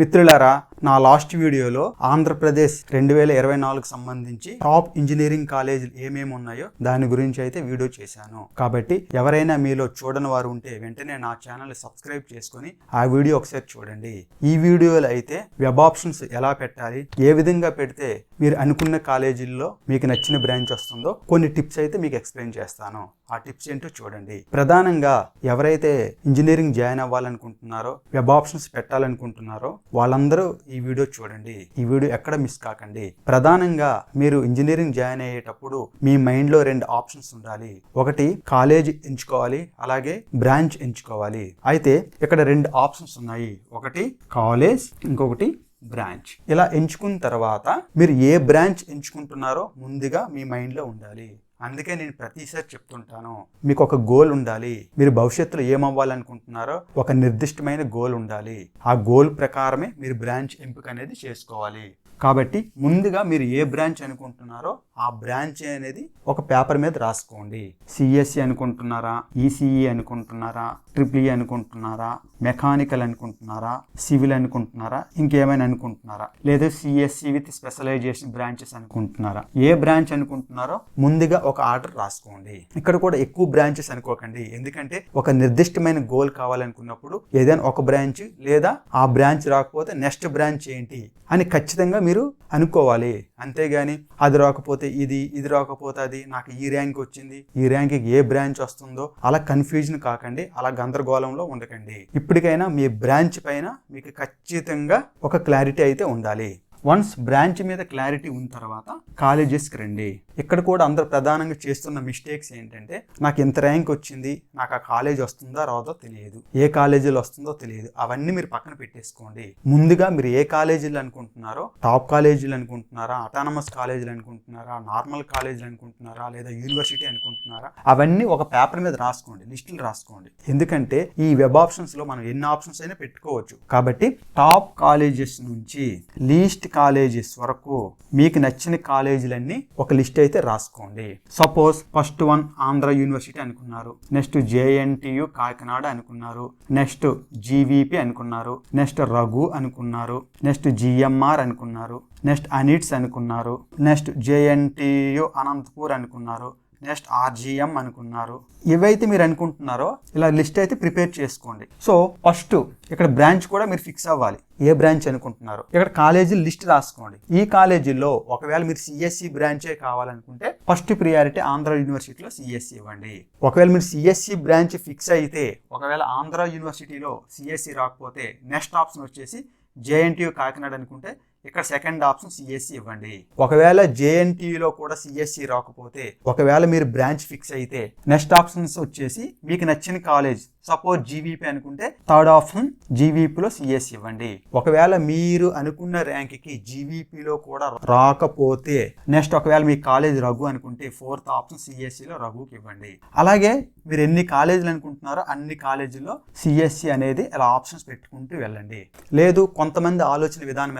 మిత్రులారా నా లాస్ట్ వీడియోలో ఆంధ్రప్రదేశ్ రెండు వేల ఇరవై నాలుగు సంబంధించి టాప్ ఇంజనీరింగ్ కాలేజీలు ఏమేమి ఉన్నాయో దాని గురించి అయితే వీడియో చేశాను. కాబట్టి ఎవరైనా మీలో చూడని వారు ఉంటే వెంటనే నా ఛానల్ సబ్స్క్రైబ్ చేసుకొని ఆ వీడియో ఒకసారి చూడండి. ఈ వీడియోలో అయితే వెబ్ ఆప్షన్స్ ఎలా పెట్టాలి ఏ విధంగా పెడితే మీరు అనుకున్న కాలేజీల్లో మీకు నచ్చిన బ్రాంచ్ వస్తుందో కొన్ని టిప్స్ అయితే మీకు ఎక్స్ప్లెయిన్ చేస్తాను. ఆ టిప్స్ ఏంటో చూడండి. ప్రధానంగా ఎవరైతే ఇంజనీరింగ్ జాయిన్ అవ్వాలనుకుంటున్నారో వెబ్ ఆప్షన్స్ పెట్టాలనుకుంటున్నారో వాళ్ళందరూ ఈ వీడియో చూడండి. ఈ వీడియో ఎక్కడ మిస్ కాకండి. ప్రధానంగా మీరు ఇంజనీరింగ్ జాయిన్ అయ్యేటప్పుడు మీ మైండ్లో రెండు ఆప్షన్స్ ఉండాలి. ఒకటి కాలేజ్ ఎంచుకోవాలి. అలాగే బ్రాంచ్ ఎంచుకోవాలి. అయితే ఇక్కడ రెండు ఆప్షన్స్ ఉన్నాయి. ఒకటి కాలేజ్ ఇంకొకటి బ్రాంచ్ ఇలా ఎంచుకున్న తర్వాత మీరు ఏ బ్రాంచ్ ఎంచుకుంటున్నారో ముందుగా మీ మైండ్లో ఉండాలి. అందుకే నేను ప్రతిసారి చెప్తుంటాను మీకు ఒక గోల్ ఉండాలి. మీరు భవిష్యత్తులో ఏమవ్వాలనుకుంటున్నారో ఒక నిర్దిష్టమైన గోల్ ఉండాలి. ఆ గోల్ ప్రకారమే మీరు బ్రాంచ్ ఎంపిక అనేది చేసుకోవాలి. కాబట్టి ముందుగా మీరు ఏ బ్రాంచ్ అనుకుంటున్నారో ఆ బ్రాంచ్ అనేది ఒక పేపర్ మీద రాసుకోండి. సిఎస్సి అనుకుంటున్నారా? ఈసీఈ అనుకుంటున్నారా? ట్రిపుల్ ఈ అనుకుంటున్నారా? మెకానికల్ అనుకుంటున్నారా? సివిల్ అనుకుంటున్నారా? ఇంకేమైనా అనుకుంటున్నారా? లేదా సిఎస్సి విత్ స్పెషలైజేషన్ బ్రాంచెస్ అనుకుంటున్నారా? ఏ బ్రాంచ్ అనుకుంటున్నారో ముందుగా ఒక ఆర్డర్ రాసుకోండి. ఇక్కడ కూడా ఎక్కువ బ్రాంచెస్ అనుకోకండి. ఎందుకంటే ఒక నిర్దిష్టమైన గోల్ కావాలనుకున్నప్పుడు ఏదైనా ఒక బ్రాంచ్ లేదా ఆ బ్రాంచ్ రాకపోతే నెక్స్ట్ బ్రాంచ్ ఏంటి? అని ఖచ్చితంగా మీరు అనుకోవాలి. అంతేగాని అది రాకపోతే ఇది ఇది రాకపోతే అది నాకు ఈ ర్యాంక్ వచ్చింది ఈ ర్యాంక్కి ఏ బ్రాంచ్ వస్తుందో అలా కన్ఫ్యూజన్ కాకండి అలా గందరగోళంలో ఉండకండి. ఇప్పటికైనా మీ బ్రాంచ్ పైన మీకు ఖచ్చితంగా ఒక క్లారిటీ అయితే ఉండాలి. వన్స్ బ్రాంచ్ మీద క్లారిటీ ఉన్న తర్వాత కాలేజెస్కి రండి. ఇక్కడ కూడా అందరు ప్రధానంగా చేస్తున్న మిస్టేక్స్ ఏంటంటే నాకు ఇంత ర్యాంక్ వచ్చింది నాకు ఆ కాలేజ్ వస్తుందా రాదో తెలియదు. ఏ కాలేజీలో వస్తుందో తెలియదు. అవన్నీ మీరు పక్కన పెట్టేసుకోండి. ముందుగా మీరు ఏ కాలేజీలు అనుకుంటున్నారో టాప్ కాలేజీలు అనుకుంటున్నారా అటానమస్ కాలేజీలు అనుకుంటున్నారా నార్మల్ కాలేజీలు అనుకుంటున్నారా లేదా యూనివర్సిటీ అనుకుంటున్నారా అవన్నీ ఒక పేపర్ మీద రాసుకోండి. లిస్టులు రాసుకోండి. ఎందుకంటే ఈ వెబ్ ఆప్షన్స్లో మనం ఎన్ని ఆప్షన్స్ అయినా పెట్టుకోవచ్చు. కాబట్టి టాప్ కాలేజెస్ నుంచి లీస్ట్ కాలేజెస్ వరకు మీకు నచ్చిన కాలేజీలన్నీ ఒక లిస్ట్ అయితే రాసుకోండి. Suppose first one Andhra university అనుకున్నారు. నెక్స్ట్ జేఎన్టీయు కాకినాడ అనుకున్నారు. నెక్స్ట్ జీవీపీ అనుకున్నారు. నెక్స్ట్ రఘు అనుకున్నారు. నెక్స్ట్ జిఎంఆర్ అనుకున్నారు. నెక్స్ట్ అనిట్స్ అనుకున్నారు. నెక్స్ట్ జేఎన్టీయు అనంతపూర్ అనుకున్నారు. నెక్స్ట్ ఆర్జీఎం అనుకున్నారు. ఏవైతే మీరు అనుకుంటున్నారో ఇలా లిస్ట్ అయితే ప్రిపేర్ చేసుకోండి. సో ఫస్ట్ ఇక్కడ బ్రాంచ్ కూడా మీరు ఫిక్స్ అవ్వాలి. ఏ బ్రాంచ్ అనుకుంటున్నారు? ఇక్కడ కాలేజీ లిస్ట్ రాసుకోండి. ఈ కాలేజీలో ఒకవేళ మీరు సిఎస్సి బ్రాంచే కావాలనుకుంటే ఫస్ట్ ప్రియారిటీ ఆంధ్ర యూనివర్సిటీలో సిఎస్సి ఇవ్వండి. ఒకవేళ మీరు సిఎస్సి బ్రాంచ్ ఫిక్స్ అయితే ఒకవేళ ఆంధ్ర యూనివర్సిటీలో సిఎస్సి రాకపోతే నెక్స్ట్ ఆప్షన్ వచ్చేసి జేఎన్టీయూ కాకినాడ అనుకుంటే ఇక్కడ సెకండ్ ఆప్షన్ సిఎస్సి ఇవ్వండి. ఒకవేళ జేఎన్టీయూలో కూడా సిఎస్సి రాకపోతే ఒకవేళ మీరు బ్రాంచ్ ఫిక్స్ అయితే నెక్స్ట్ ఆప్షన్స్ వచ్చేసి మీకు నచ్చిన కాలేజ్ సపోజ్ జీవీపీ అనుకుంటే థర్డ్ ఆప్షన్ జీవీపీలో సిఎస్సి ఇవ్వండి. ఒకవేళ మీరు అనుకున్న ర్యాంక్కి జీవీపీలో కూడా రాకపోతే నెక్స్ట్ ఒకవేళ మీ కాలేజ్ రఘు అనుకుంటే ఫోర్త్ ఆప్షన్ సిఎస్సిలో రఘుకి ఇవ్వండి. అలాగే మీరు ఎన్ని కాలేజీలు అనుకుంటున్నారో అన్ని కాలేజీల్లో సిఎస్సి అనేది ఇలా ఆప్షన్స్ పెట్టుకుంటూ వెళ్ళండి. లేదు కొంతమంది ఆలోచన విధానం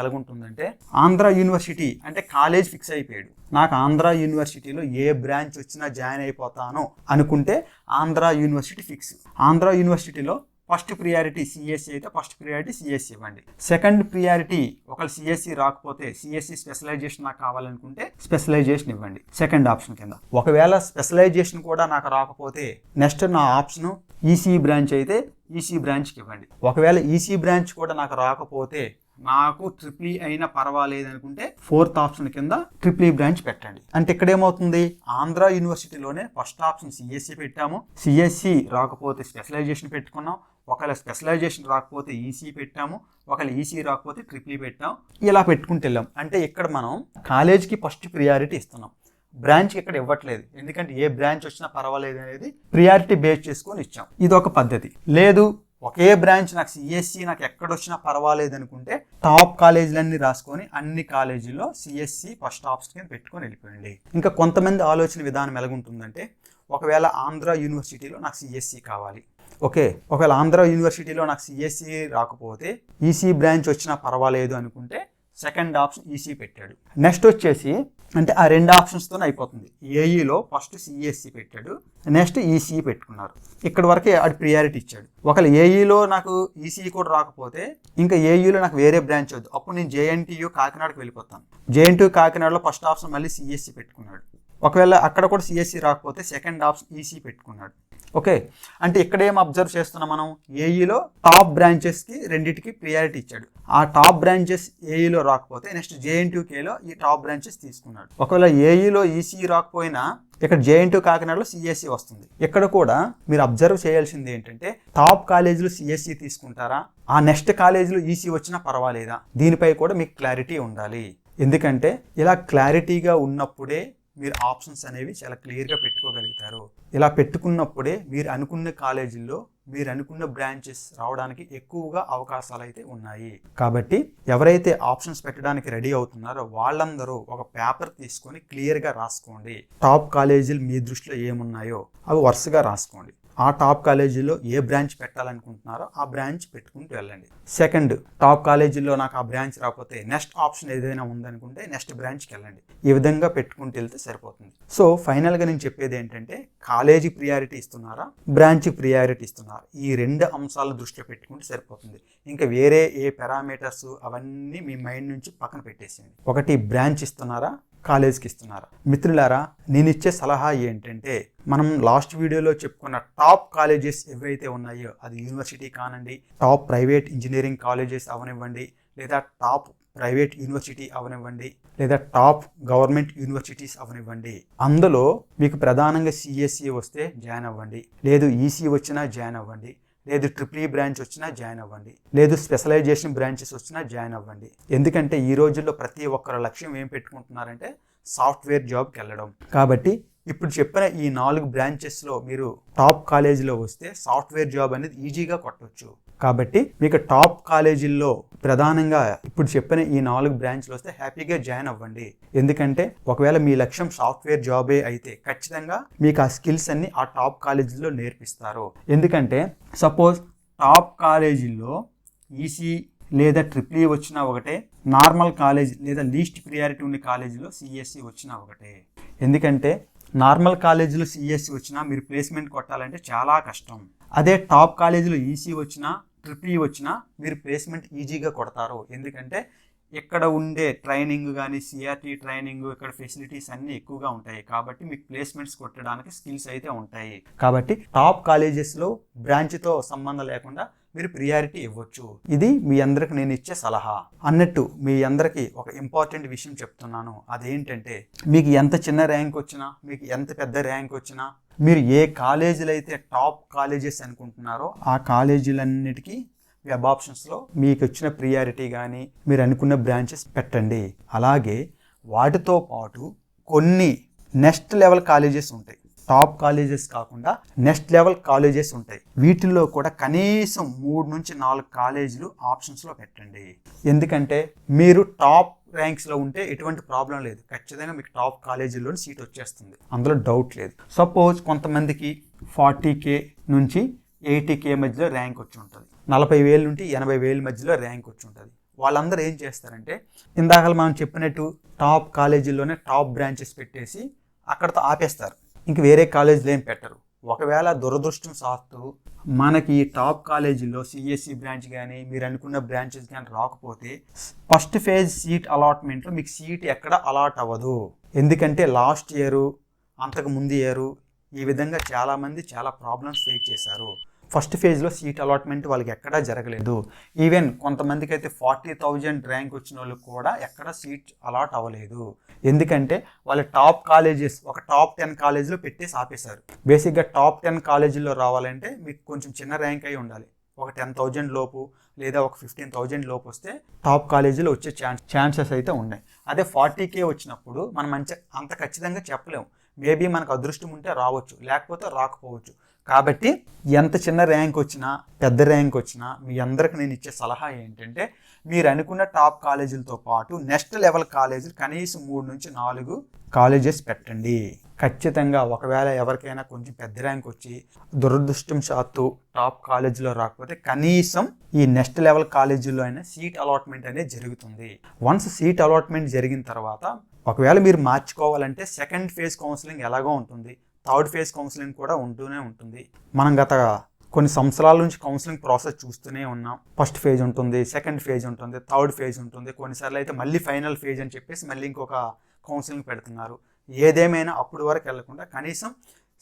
ఎలాగుంటుందంటే ఆంధ్ర యూనివర్సిటీ అంటే కాలేజ్ ఫిక్స్ అయిపోయాడు. నాకు ఆంధ్ర యూనివర్సిటీలో ఏ బ్రాంచ్ వచ్చినా జాయిన్ అయిపోతాను అనుకుంటే ఆంధ్ర యూనివర్సిటీ ఫిక్స్. ఆంధ్ర యూనివర్సిటీలో ఫస్ట్ ప్రియారిటీ సిఎస్సి అయితే ఫస్ట్ ప్రియారిటీ సిఎస్సి ఇవ్వండి. సెకండ్ ప్రియారిటీ ఒకళ్ళు సిఎస్సి రాకపోతే సిఎస్సి స్పెషలైజేషన్ నాకు కావాలనుకుంటే స్పెషలైజేషన్ ఇవ్వండి. సెకండ్ ఆప్షన్ కింద. ఒకవేళ స్పెషలైజేషన్ కూడా నాకు రాకపోతే నెక్స్ట్ నా ఆప్షన్ ఈసీ బ్రాంచ్ అయితే ఈసీ బ్రాంచ్కి ఇవ్వండి. ఒకవేళ ఈసీ బ్రాంచ్ కూడా నాకు రాకపోతే నాకు ట్రిపుల్ e అయినా పర్వాలేదు అనుకుంటే ఫోర్త్ ఆప్షన్ కింద ట్రిపుల్ బ్రాంచ్ e పెట్టండి. అంటే ఇక్కడ ఏమవుతుంది? ఆంధ్ర యూనివర్సిటీలోనే ఫస్ట్ ఆప్షన్ సిఎస్సి పెట్టాము. సిఎస్సి రాకపోతే స్పెషలైజేషన్ పెట్టుకున్నాం. ఒకవేళ స్పెషలైజేషన్ రాకపోతే ఈసీ పెట్టాము. ఒకవేళ ఈసీ రాకపోతే ట్రిపుల్ పెట్టాం. ఇలా పెట్టుకుంటూ వెళ్ళాం. అంటే ఇక్కడ మనం కాలేజ్కి ఫస్ట్ ప్రియారిటీ ఇస్తున్నాం. బ్రాంచ్ ఇక్కడ ఇవ్వట్లేదు. ఎందుకంటే ఏ బ్రాంచ్ వచ్చినా పర్వాలేదు అనేది ప్రియారిటీ బేస్ చేసుకొని ఇచ్చాం. ఇది ఒక పద్ధతి. లేదు ఒకే బ్రాంచ్ నాకు సిఎస్సి నాకు ఎక్కడొచ్చినా పర్వాలేదు అనుకుంటే టాప్ కాలేజీలన్నీ రాసుకొని అన్ని కాలేజీల్లో సిఎస్సి ఫస్ట్ ఆప్షన్ కింద పెట్టుకొని వెళ్ళిపోయండి. ఇంకా కొంతమంది ఆలోచన విధానం ఎలాగుంటుందంటే ఒకవేళ ఆంధ్ర యూనివర్సిటీలో నాకు సిఎస్సి కావాలి. ఓకే ఒకవేళ ఆంధ్ర యూనివర్సిటీలో నాకు సిఎస్సి రాకపోతే ఈసీ బ్రాంచ్ వచ్చినా పర్వాలేదు అనుకుంటే సెకండ్ ఆప్షన్ ఈసీ పెట్టాడు. నెక్స్ట్ వచ్చేసి అంటే ఆ రెండు ఆప్షన్స్తో అయిపోతుంది. ఏఈలో ఫస్ట్ సిఎస్సి పెట్టాడు. నెక్స్ట్ ఈసీ పెట్టుకున్నారు. ఇక్కడ వరకే అది ప్రియారిటీ ఇచ్చాడు. ఒకవేళ ఏఈలో నాకు ఈసీ కూడా రాకపోతే ఇంకా ఏఈలో నాకు వేరే బ్రాంచ్ వద్దు. అప్పుడు నేను జేఎన్టీయూ కాకినాడకి వెళ్ళిపోతాను. జేఎన్టీయూ కాకినాడలో ఫస్ట్ ఆప్షన్ మళ్ళీ సిఎస్సి పెట్టుకున్నాడు. ఒకవేళ అక్కడ కూడా సిఎస్సి రాకపోతే సెకండ్ ఆప్షన్ ఈసీ పెట్టుకున్నాడు. ఓకే. అంటే ఇక్కడ ఏం అబ్జర్వ్ చేస్తున్నాం మనం? ఏఈలో టాప్ బ్రాంచెస్కి రెండింటికి ప్రియారిటీ ఇచ్చాడు. ఆ టాప్ బ్రాంచెస్ ఏఈలో రాకపోతే నెక్స్ట్ జేఎన్టీకేలో ఈ టాప్ బ్రాంచెస్ తీసుకున్నాడు. ఒకవేళ ఏఈలో ఈసీ రాకపోయినా ఇక్కడ జేఎన్టీ కాకినాడలో సిఎస్సి వస్తుంది. ఇక్కడ కూడా మీరు అబ్జర్వ్ చేయాల్సింది ఏంటంటే టాప్ కాలేజీలు సిఎస్సి తీసుకుంటారా? ఆ నెక్స్ట్ కాలేజీలో ఈసీ వచ్చినా పర్వాలేదా? దీనిపై కూడా మీకు క్లారిటీ ఉండాలి. ఎందుకంటే ఇలా క్లారిటీగా ఉన్నప్పుడే మీరు ఆప్షన్స్ అనేవి చాలా క్లియర్గా పెట్టుకోగలుగుతారు. ఇలా పెట్టుకున్నప్పుడే మీరు అనుకున్న కాలేజీల్లో మీరు అనుకున్న బ్రాంచెస్ రావడానికి ఎక్కువగా అవకాశాలు అయితే ఉన్నాయి. కాబట్టి ఎవరైతే ఆప్షన్స్ పెట్టడానికి రెడీ అవుతున్నారో వాళ్ళందరూ ఒక పేపర్ తీసుకొని క్లియర్గా రాసుకోండి. టాప్ కాలేజీలు మీ దృష్టిలో ఏమున్నాయో అవి వరుసగా రాసుకోండి. ఆ టాప్ కాలేజీలో ఏ బ్రాంచ్ పెట్టాలనుకుంటున్నారో ఆ బ్రాంచ్ పెట్టుకుంటూ వెళ్ళండి. సెకండ్ టాప్ కాలేజీలో నాకు ఆ బ్రాంచ్ రాకపోతే నెక్స్ట్ ఆప్షన్ ఏదైనా ఉందనుకుంటే నెక్స్ట్ బ్రాంచ్కి వెళ్ళండి. ఈ విధంగా పెట్టుకుంటూ వెళ్తే సరిపోతుంది. సో ఫైనల్గా నేను చెప్పేది ఏంటంటే కాలేజీ ప్రియారిటీ ఇస్తున్నారా బ్రాంచ్ ప్రియారిటీ ఇస్తున్నారా? ఈ రెండు అంశాలు దృష్టిలో పెట్టుకుంటే సరిపోతుంది. ఇంకా వేరే ఏ పారామీటర్స్ అవన్నీ మీ మైండ్ నుంచి పక్కన పెట్టేసేయండి. ఒకటి బ్రాంచ్ ఇస్తున్నారా కాలేజ్కి ఇస్తున్నారా. మిత్రులారా నేను ఇచ్చే సలహా ఏంటంటే మనం లాస్ట్ వీడియోలో చెప్పుకున్న టాప్ కాలేజెస్ ఏవైతే ఉన్నాయో అది యూనివర్సిటీ కానండి టాప్ ప్రైవేట్ ఇంజనీరింగ్ కాలేజెస్ అవనివ్వండి లేదా టాప్ ప్రైవేట్ యూనివర్సిటీ అవనివ్వండి లేదా టాప్ గవర్నమెంట్ యూనివర్సిటీస్ అవనివ్వండి అందులో మీకు ప్రధానంగా సిఎస్సి వస్తే జాయిన్ అవ్వండి లేదు ఈసీ వచ్చినా జాయిన్ అవ్వండి లేదు ట్రిపుల్ ఈ బ్రాంచ్ వచ్చినా జాయిన్ అవ్వండి. లేదు స్పెషలైజేషన్ బ్రాంచెస్ వచ్చినా జాయిన్ అవ్వండి. ఎందుకంటే ఈ రోజుల్లో ప్రతి ఒక్కరు లక్ష్యం ఏం పెట్టుకుంటున్నారంటే సాఫ్ట్వేర్ జాబ్కి వెళ్ళడం. కాబట్టి ఇప్పుడు చెప్పిన ఈ నాలుగు బ్రాంచెస్లో మీరు టాప్ కాలేజీలో వస్తే సాఫ్ట్వేర్ జాబ్ అనేది ఈజీగా కొట్టవచ్చు కాబట్టి మీకు టాప్ కాలేజీల్లో ప్రధానంగా ఇప్పుడు చెప్పిన ఈ నాలుగు బ్రాంచ్లు వస్తే హ్యాపీగా జాయిన్ అవ్వండి. ఎందుకంటే ఒకవేళ మీ లక్ష్యం సాఫ్ట్వేర్ జాబే అయితే ఖచ్చితంగా మీకు ఆ స్కిల్స్ అన్ని ఆ టాప్ కాలేజీల్లో నేర్పిస్తారు. ఎందుకంటే సపోజ్ టాప్ కాలేజీల్లో ఈసీ లేదా ట్రిపుల్ వచ్చినా ఒకటే నార్మల్ కాలేజ్ లేదా లీస్ట్ ప్రియారిటీ ఉన్న కాలేజీలో సిఎస్సి వచ్చినా ఒకటే. ఎందుకంటే నార్మల్ కాలేజీలో సిఎస్సి వచ్చినా మీరు ప్లేస్మెంట్ కొట్టాలంటే చాలా కష్టం. అదే టాప్ కాలేజీలో ఈసీ వచ్చినా ట్రిపుల్ ఈ వచ్చినా మీరు ప్లేస్మెంట్ ఈజీగా కొడతారు. ఎందుకంటే ఇక్కడ ఉండే ట్రైనింగ్ కానీ సిఆర్టీ ట్రైనింగ్ ఇక్కడ ఫెసిలిటీస్ అన్నీ ఎక్కువగా ఉంటాయి. కాబట్టి మీకు ప్లేస్మెంట్స్ కొట్టడానికి స్కిల్స్ అయితే ఉంటాయి. కాబట్టి టాప్ కాలేజెస్లో బ్రాంచ్తో సంబంధం లేకుండా మీరు ప్రియారిటీ ఇవ్వచ్చు. ఇది మీ అందరికి నేను ఇచ్చే సలహా. అన్నట్టు మీ అందరికీ ఒక ఇంపార్టెంట్ విషయం చెప్తున్నాను. అదేంటంటే మీకు ఎంత చిన్న ర్యాంక్ వచ్చినా మీకు ఎంత పెద్ద ర్యాంక్ వచ్చినా మీరు ఏ కాలేజీలు అయితే టాప్ కాలేజెస్ అనుకుంటున్నారో ఆ కాలేజీలన్నిటికీ వెబ్ ఆప్షన్స్లో మీకు వచ్చిన ప్రియారిటీ కానీ మీరు అనుకున్న బ్రాంచెస్ పెట్టండి. అలాగే వాటితో పాటు కొన్ని నెక్స్ట్ లెవెల్ కాలేజెస్ ఉంటాయి. టాప్ కాలేజెస్ కాకుండా నెక్స్ట్ లెవెల్ కాలేజెస్ ఉంటాయి. వీటిల్లో కూడా కనీసం మూడు నుంచి నాలుగు కాలేజీలు ఆప్షన్స్లో పెట్టండి. ఎందుకంటే మీరు టాప్ ర్యాంక్స్లో ఉంటే ఎటువంటి ప్రాబ్లం లేదు. ఖచ్చితంగా మీకు టాప్ కాలేజీలో సీట్ వచ్చేస్తుంది. అందులో డౌట్ లేదు. సపోజ్ కొంతమందికి ఫార్టీ కే నుంచి ఎయిటీ కే మధ్యలో ర్యాంక్ వచ్చి ఉంటుంది. నలభై వేల నుండి ఎనభై వేల మధ్యలో ర్యాంక్ వచ్చి ఉంటుంది. వాళ్ళందరూ ఏం చేస్తారంటే ఇందాక మనం చెప్పినట్టు టాప్ కాలేజీల్లోనే టాప్ బ్రాంచెస్ పెట్టేసి అక్కడతో ఆపేస్తారు. ఇంక వేరే కాలేజీలో ఏం పెట్టరు. ఒకవేళ దురదృష్టం సాఫ్ట్ మనకి ఈ టాప్ కాలేజీలో సిఎస్సి బ్రాంచ్ కానీ మీరు అనుకున్న బ్రాంచెస్ కానీ రాకపోతే ఫస్ట్ ఫేజ్ సీట్ అలాట్మెంట్లో మీకు సీట్ ఎక్కడ అలాట్ అవ్వదు. ఎందుకంటే లాస్ట్ ఇయర్ అంతకు ముందు ఇయర్ ఈ విధంగా చాలామంది చాలా ప్రాబ్లమ్స్ ఫేస్ చేశారు. ఫస్ట్ ఫేజ్లో సీట్ అలాట్మెంట్ వాళ్ళకి ఎక్కడా జరగలేదు. ఈవెన్ కొంతమందికి అయితే ఫార్టీ థౌజండ్ ర్యాంక్ వచ్చిన వాళ్ళకి కూడా ఎక్కడ సీట్ అలాట్ అవ్వలేదు. ఎందుకంటే వాళ్ళ టాప్ కాలేజెస్ ఒక టాప్ టెన్ కాలేజీలో పెట్టేసి ఆపేశారు. బేసిక్గా టాప్ టెన్ కాలేజీలో రావాలంటే మీకు కొంచెం చిన్న ర్యాంక్ అయి ఉండాలి. ఒక టెన్ థౌజండ్ లోపు లేదా ఒక ఫిఫ్టీన్ థౌజండ్ లోపు వస్తే టాప్ కాలేజీలో వచ్చే ఛాన్స్ ఛాన్సెస్ అయితే ఉన్నాయి. అదే ఫార్టీ కే వచ్చినప్పుడు మనం మంచి అంత ఖచ్చితంగా చెప్పలేము. మేబీ మనకు అదృష్టం ఉంటే రావచ్చు లేకపోతే రాకపోవచ్చు. కాబట్టి ఎంత చిన్న ర్యాంక్ వచ్చినా పెద్ద ర్యాంక్ వచ్చినా మీ అందరికి నేను ఇచ్చే సలహా ఏంటంటే మీరు అనుకున్న టాప్ కాలేజీలతో పాటు నెక్స్ట్ లెవెల్ కాలేజీలు కనీసం మూడు నుంచి నాలుగు కాలేజెస్ పెట్టండి. ఖచ్చితంగా ఒకవేళ ఎవరికైనా కొంచెం పెద్ద ర్యాంక్ వచ్చి దురదృష్టం శాత్తు టాప్ కాలేజీలో రాకపోతే కనీసం ఈ నెక్స్ట్ లెవెల్ కాలేజీలో అయినా సీట్ అలాట్మెంట్ అనేది జరుగుతుంది. వన్స్ సీట్ అలాట్మెంట్ జరిగిన తర్వాత ఒకవేళ మీరు మార్చుకోవాలంటే సెకండ్ ఫేజ్ కౌన్సిలింగ్ ఎలాగో ఉంటుంది. థర్డ్ ఫేజ్ కౌన్సిలింగ్ కూడా ఉంటూనే ఉంటుంది. మనం గత కొన్ని సంవత్సరాల నుంచి కౌన్సిలింగ్ ప్రాసెస్ చూస్తూనే ఉన్నాం. ఫస్ట్ ఫేజ్ ఉంటుంది సెకండ్ ఫేజ్ ఉంటుంది థర్డ్ ఫేజ్ ఉంటుంది. కొన్నిసార్లు అయితే మళ్ళీ ఫైనల్ ఫేజ్ అని చెప్పేసి మళ్ళీ ఇంకొక కౌన్సిలింగ్ పెడుతున్నారు. ఏదేమైనా అప్పుడు వరకు వెళ్ళకుండా కనీసం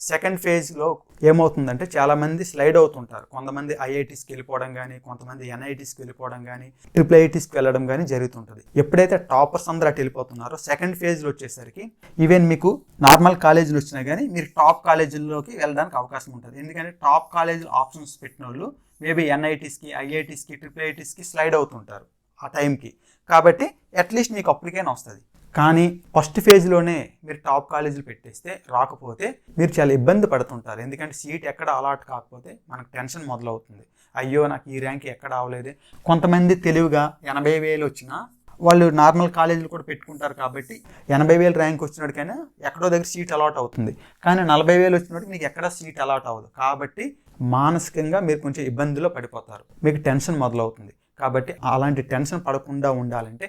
సెకండ్ ఫేజ్లో ఏమవుతుందంటే చాలామంది స్లైడ్ అవుతుంటారు. కొంతమంది ఐఐటీస్కి వెళ్ళిపోవడం కానీ కొంతమంది ఎన్ఐటీస్కి వెళ్ళిపోవడం కానీ ట్రిపుల్ ఐఐటీస్కి వెళ్ళడం కానీ జరుగుతుంటుంది. ఎప్పుడైతే టాపర్స్ అందరూ అటు వెళ్ళిపోతున్నారో సెకండ్ ఫేజ్లో వచ్చేసరికి ఈవెన్ మీకు నార్మల్ కాలేజీలు వచ్చినా కానీ మీరు టాప్ కాలేజీల్లోకి వెళ్ళడానికి అవకాశం ఉంటుంది. ఎందుకంటే టాప్ కాలేజీలు ఆప్షన్స్ పెట్టిన వాళ్ళు మేబీ ఎన్ఐటీస్కి ఐఐటీస్కి ట్రిపుల్ ఐఐటీస్కి స్లైడ్ అవుతుంటారు ఆ టైంకి. కాబట్టి అట్లీస్ట్ మీకు అప్పటికైనా వస్తుంది. కానీ ఫస్ట్ ఫేజ్లోనే మీరు టాప్ కాలేజీలు పెట్టేస్తే రాకపోతే మీరు చాలా ఇబ్బంది పడుతుంటారు. ఎందుకంటే సీట్ ఎక్కడ అలాట్ కాకపోతే మనకు టెన్షన్ మొదలవుతుంది. అయ్యో నాకు ఈ ర్యాంక్ ఎక్కడ అవ్వలేదు కొంతమంది తెలివిగా ఎనభై వేలు వచ్చినా వాళ్ళు నార్మల్ కాలేజీలు కూడా పెట్టుకుంటారు కాబట్టి ఎనభై వేలు ర్యాంక్ వచ్చినట్టుకైనా ఎక్కడో దగ్గర సీట్ అలాట్ అవుతుంది. కానీ నలభై వేలు వచ్చినట్టు మీకు ఎక్కడ సీట్ అలాట్ అవ్వదు. కాబట్టి మానసికంగా మీరు కొంచెం ఇబ్బందిలో పడిపోతారు. మీకు టెన్షన్ మొదలవుతుంది. కాబట్టి అలాంటి టెన్షన్ పడకుండా ఉండాలంటే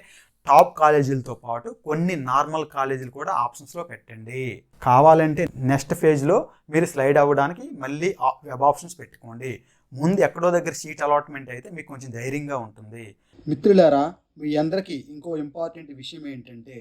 టాప్ కాలేజీలతో పాటు కొన్ని నార్మల్ కాలేజీలు కూడా ఆప్షన్స్లో పెట్టండి. కావాలంటే నెక్స్ట్ ఫేజ్లో మీరు స్లైడ్ అవ్వడానికి మళ్ళీ వెబ్ ఆప్షన్స్ పెట్టుకోండి. ముందు ఎక్కడో దగ్గర సీట్ అలాట్మెంట్ అయితే మీకు కొంచెం ధైర్యంగా ఉంటుంది. మిత్రులారా మీ అందరికీ ఇంకో ఇంపార్టెంట్ విషయం ఏంటంటే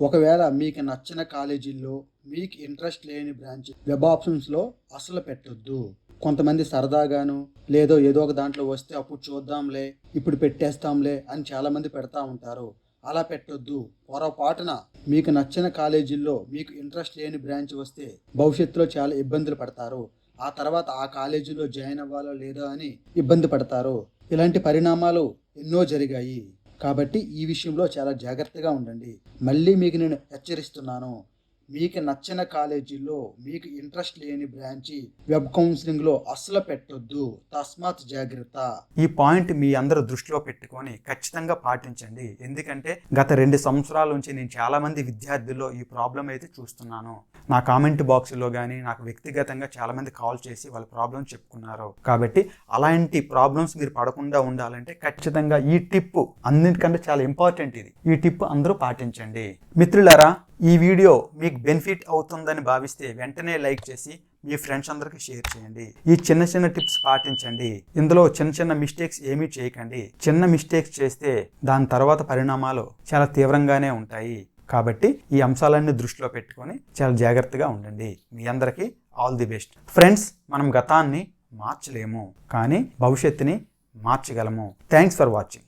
ఒకవేళ మీకు నచ్చిన కాలేజీల్లో మీకు ఇంట్రెస్ట్ లేని బ్రాంచ్ వెబ్ ఆప్షన్స్లో అసలు పెట్టొద్దు. కొంతమంది సరదాగాను లేదో ఏదో ఒక దాంట్లో వస్తే అప్పుడు చూద్దాంలే ఇప్పుడు పెట్టేస్తాంలే అని చాలామంది పెడతా ఉంటారు. అలా పెట్టొద్దు. పొరపాటున మీకు నచ్చిన కాలేజీల్లో మీకు ఇంట్రెస్ట్ లేని బ్రాంచ్ వస్తే భవిష్యత్తులో చాలా ఇబ్బందులు పడతారు. ఆ తర్వాత ఆ కాలేజీలో జాయిన్ అవ్వాలో లేదో అని ఇబ్బంది పడతారు. ఇలాంటి పరిణామాలు ఎన్నో జరిగాయి. కాబట్టి ఈ విషయంలో చాలా జాగ్రత్తగా ఉండండి. మళ్ళీ మీకు నేను హెచ్చరిస్తున్నాను. మీకు నచ్చిన కాలేజీలో మీకు ఇంట్రెస్ట్ లేని బ్రాంచి వెబ్ కౌన్సిలింగ్లో అస్సలు పెట్టొద్దు. తస్మాత్ జాగ్రత్త. ఈ పాయింట్ మీ అందరూ దృష్టిలో పెట్టుకొని ఖచ్చితంగా పాటించండి. ఎందుకంటే గత రెండు సంవత్సరాల నుంచి నేను చాలా మంది విద్యార్థుల్లో ఈ ప్రాబ్లం అయితే చూస్తున్నాను. నా కామెంట్ బాక్స్లో కానీ నాకు వ్యక్తిగతంగా చాలా మంది కాల్ చేసి వాళ్ళ ప్రాబ్లం చెప్పుకున్నారు. కాబట్టి అలాంటి ప్రాబ్లమ్స్ మీరు పడకుండా ఉండాలంటే ఖచ్చితంగా ఈ టిప్ అన్నిటికంటే చాలా ఇంపార్టెంట్ ఇది. ఈ టిప్ అందరూ పాటించండి. మిత్రులారా ఈ వీడియో మీకు బెనిఫిట్ అవుతుందని భావిస్తే వెంటనే లైక్ చేసి మీ ఫ్రెండ్స్ అందరికి షేర్ చేయండి. ఈ చిన్న చిన్న టిప్స్ పాటించండి. ఇందులో చిన్న చిన్న మిస్టేక్స్ ఏమీ చేయకండి. చిన్న మిస్టేక్స్ చేస్తే దాని తర్వాత పరిణామాలు చాలా తీవ్రంగానే ఉంటాయి. కాబట్టి ఈ అంశాలన్నీ దృష్టిలో పెట్టుకొని చాలా జాగ్రత్తగా ఉండండి. మీ అందరికీ ఆల్ ది బెస్ట్. ఫ్రెండ్స్ మనం గతాన్ని మార్చలేము. కానీ భవిష్యత్తుని మార్చగలము. Thanks for watching.